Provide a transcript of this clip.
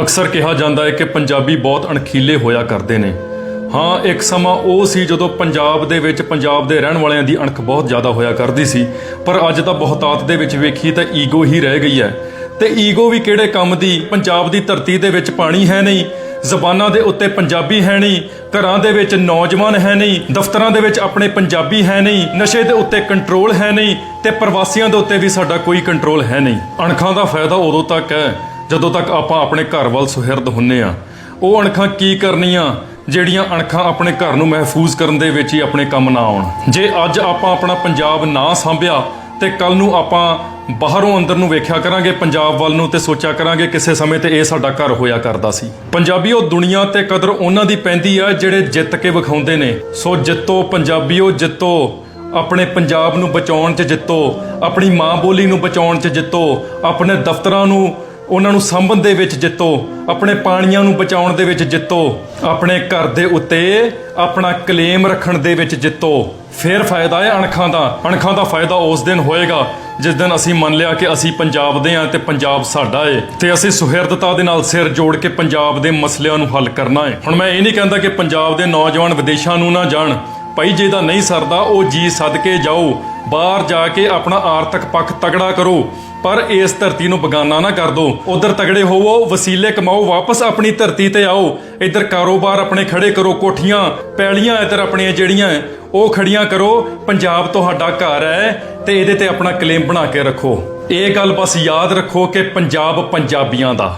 ਅਕਸਰ ਕਿਹਾ ਜਾਂਦਾ ਹੈ ਕਿ ਪੰਜਾਬੀ ਬਹੁਤ ਅਣਖੀਲੇ ਹੋਇਆ ਕਰਦੇ ਨੇ। ਹਾਂ, ਇੱਕ ਸਮਾਂ ਉਹ ਸੀ ਜਦੋਂ ਪੰਜਾਬ ਦੇ ਵਿੱਚ ਪੰਜਾਬ ਦੇ ਰਹਿਣ ਵਾਲਿਆਂ ਦੀ ਅਣਖ ਬਹੁਤ ਜ਼ਿਆਦਾ ਹੋਇਆ ਕਰਦੀ ਸੀ, ਪਰ ਅੱਜ ਤਾਂ ਬਹੁਤਾਤ ਦੇ ਵਿੱਚ ਵੇਖੀ ਤਾਂ ਈਗੋ ਹੀ ਰਹਿ ਗਈ ਹੈ। ਤੇ ਈਗੋ ਵੀ ਕਿਹੜੇ ਕੰਮ ਦੀ? ਪੰਜਾਬ ਦੀ ਧਰਤੀ ਦੇ ਵਿੱਚ ਪਾਣੀ ਹੈ ਨਹੀਂ, ਜ਼ਬਾਨਾਂ ਦੇ ਉੱਤੇ ਪੰਜਾਬੀ ਹੈ ਨਹੀਂ, ਘਰਾਂ ਦੇ ਵਿੱਚ ਨੌਜਵਾਨ ਹੈ ਨਹੀਂ, ਦਫ਼ਤਰਾਂ ਦੇ ਵਿੱਚ ਆਪਣੇ ਪੰਜਾਬੀ ਹੈ ਨਹੀਂ, ਨਸ਼ੇ ਦੇ ਉੱਤੇ ਕੰਟਰੋਲ ਹੈ ਨਹੀਂ ਤੇ ਪ੍ਰਵਾਸੀਆਂ ਦੇ ਉੱਤੇ ਵੀ ਸਾਡਾ ਕੋਈ ਕੰਟਰੋਲ ਹੈ ਨਹੀਂ। ਅਣਖਾਂ ਦਾ ਫਾਇਦਾ ਉਦੋਂ ਤੱਕ ਹੈ ਜਦੋਂ ਤੱਕ ਆਪਾਂ ਆਪਣੇ ਘਰ ਵੱਲ ਸੁਹਿਰਦ ਹੁੰਨੇ ਆ, ਉਹ ਅਣਖਾਂ ਕੀ ਕਰਨੀਆਂ, ਜਿਹੜੀਆਂ ਅਣਖਾਂ ਆਪਣੇ ਘਰ ਨੂੰ ਮਹਿਫੂਜ਼ ਕਰਨ ਦੇ ਵਿੱਚ ਹੀ ਆਪਣੇ ਕੰਮ ਨਾ ਆਉਣ? ਜੇ ਅੱਜ ਆਪਾਂ ਆਪਣਾ ਪੰਜਾਬ ਨਾ ਸੰਭਿਆ, ਤੇ ਕੱਲ ਨੂੰ ਆਪਾਂ ਬਾਹਰੋਂ ਅੰਦਰ ਨੂੰ ਵੇਖਿਆ ਕਰਾਂਗੇ, ਪੰਜਾਬ ਵੱਲ ਨੂੰ ਤੇ ਸੋਚਿਆ ਕਰਾਂਗੇ, ਕਿਸੇ ਸਮੇਂ ਤੇ ਇਹ ਸਾਡਾ ਘਰ ਹੋਇਆ ਕਰਦਾ ਸੀ। ਪੰਜਾਬੀਓ ਦੁਨੀਆ ਤੇ ਕਦਰ ਉਹਨਾਂ ਦੀ ਪੈਂਦੀ ਆ, ਜਿਹੜੇ ਜਿੱਤ ਕੇ ਵਿਖਾਉਂਦੇ ਨੇ। ਸੋ ਜਿੱਤੋ ਪੰਜਾਬੀਓ, ਜਿੱਤੋ। ਆਪਣੇ ਪੰਜਾਬ ਨੂੰ ਬਚਾਉਣ 'ਚ ਜਿੱਤੋ। ਆਪਣੀ ਮਾਂ ਬੋਲੀ ਨੂੰ ਬਚਾਉਣ 'ਚ ਜਿੱਤੋ। ਆਪਣੇ ਦਫ਼ਤਰਾਂ ਨੂੰ ਉਹਨਾਂ ਨੂੰ ਸੰਭਣ ਦੇ ਵਿੱਚ ਜਿੱਤੋ, ਆਪਣੇ ਪਾਣੀਆਂ ਨੂੰ ਬਚਾਉਣ ਦੇ ਵਿੱਚ ਜਿੱਤੋ, ਆਪਣੇ ਘਰ ਦੇ ਉੱਤੇ ਆਪਣਾ ਕਲੇਮ ਰੱਖਣ ਦੇ ਵਿੱਚ ਜਿੱਤੋ। ਫਿਰ ਫਾਇਦਾ ਹੈ ਅਣਖਾਂ ਦਾ। ਅਣਖਾਂ ਦਾ ਫਾਇਦਾ ਉਸ ਦਿਨ ਹੋਏਗਾ, ਜਿਸ ਦਿਨ ਅਸੀਂ ਮੰਨ ਲਿਆ ਕਿ ਅਸੀਂ ਪੰਜਾਬ ਦੇ ਹਾਂ ਤੇ ਪੰਜਾਬ ਸਾਡਾ ਏ। ਤੇ ਅਸੀਂ ਸੁਹਿਰਦਤਾ ਦੇ ਨਾਲ ਸਿਰ ਜੋੜ ਕੇ ਪੰਜਾਬ ਦੇ ਮਸਲਿਆਂ ਨੂੰ ਹੱਲ ਕਰਨਾ ਹੈ ਹੁਣ ਮੈਂ ਇਹ ਨਹੀਂ ਕਹਿੰਦਾ ਕਿ ਪੰਜਾਬ ਦੇ ਨੌਜਵਾਨ ਵਿਦੇਸ਼ਾਂ ਨੂੰ ਨਾ ਜਾਣ। ਭਾਈ ਜੇ ਦਾ ਨਹੀਂ ਸਰਦਾ, ਉਹ ਜੀ ਸਦਕੇ ਜਾਓ। ਬਾਹਰ ਜਾ ਕੇ ਆਪਣਾ ਆਰਥਿਕ ਪੱਖ ਤਗੜਾ ਕਰੋ, ਪਰ ਇਸ ਧਰਤੀ ਨੂੰ ਬਗਾਨਾ ਨਾ ਕਰ ਦਿਓ ਉਧਰ ਤਗੜੇ ਹੋਵੋ, ਵਸੀਲੇ ਕਮਾਓ, ਵਾਪਸ ਆਪਣੀ ਧਰਤੀ ਤੇ ਆਓ। ਇੱਧਰ ਕਾਰੋਬਾਰ ਆਪਣੇ ਖੜੇ ਕਰੋ, ਕੋਠੀਆਂ, ਪੈਲੀਆਂ ਇੱਧਰ ਆਪਣੀਆਂ ਜਿਹੜੀਆਂ ਉਹ ਖੜੀਆਂ ਕਰੋ। ਪੰਜਾਬ ਤੁਹਾਡਾ ਘਰ ਹੈ ਤੇ ਇਹਦੇ ਤੇ ਆਪਣਾ ਕਲੇਮ ਬਣਾ ਕੇ ਰੱਖੋ। ਇਹ ਗੱਲ ਬਸ ਯਾਦ ਰੱਖੋ ਕਿ ਪੰਜਾਬ ਪੰਜਾਬੀਆਂ ਦਾ।